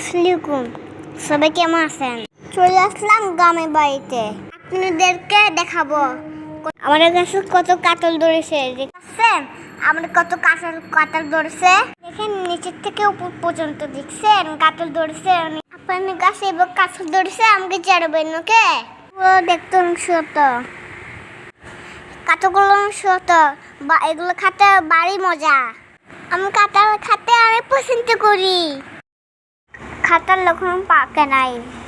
আসসালামাইকুম সবাই কেমন আছেন? চলে আসলাম গ্রামের বাড়িতে। আপনাদেরকে দেখাবো। আমাদের কাছে কত কাতল ধরেছে দেখছেন আমাদের কত কাতল কাতল ধরেছে। দেখেন, নিচের থেকে উপর পর্যন্ত দেখছেন? কাতল ধরেছে। আপনার কাছে এবার কাতল ধরেছে, আমাকে চারবেন ওকে? পুরো দেখতে অংশ তো কাতগুলো অংশ বা, এগুলো খাতে বাড়ি মজা। আমি কাঁঠাল খেতে অনেক পছন্দ করি। කතල් ලොකුණුම් පාකනයි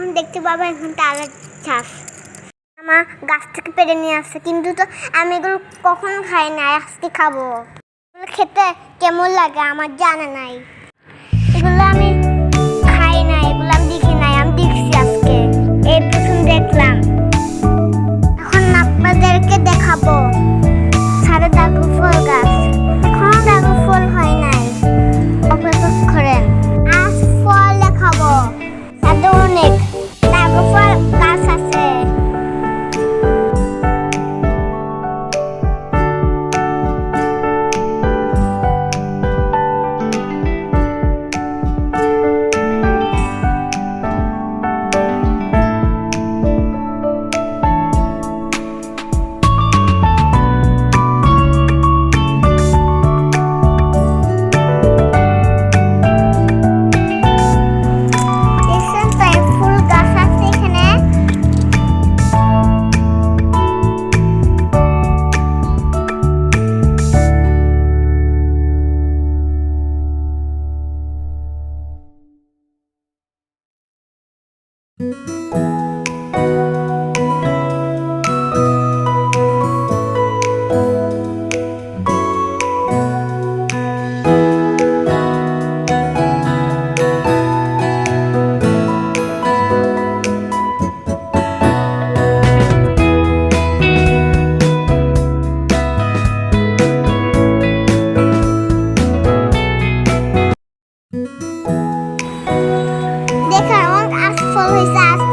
এখন দেখতে পাবো, এখন তালের চাষ। আমার গাছ থেকে পেরে নিয়ে আসছে, কিন্তু তো আমি এগুলো কখন খাই না আজকে খাব। এগুলো খেতে কেমন লাগে আমার জানা নাই। এগুলো আমি খাই না এগুলো আমি দেখি নাই, আমি দেখছি আজকে। এই প্রথম দেখলাম। suicide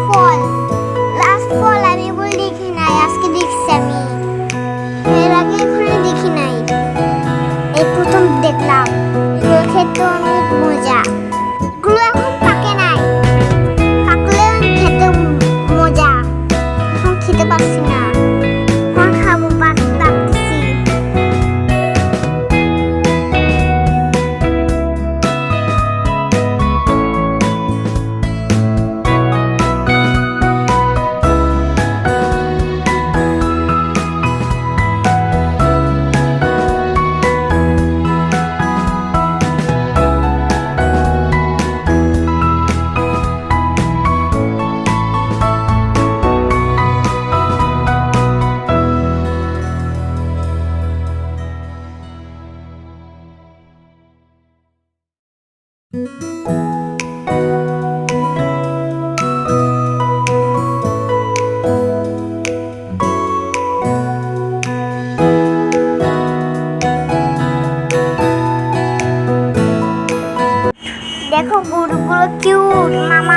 দেখো গরুগুলো কিউট মামা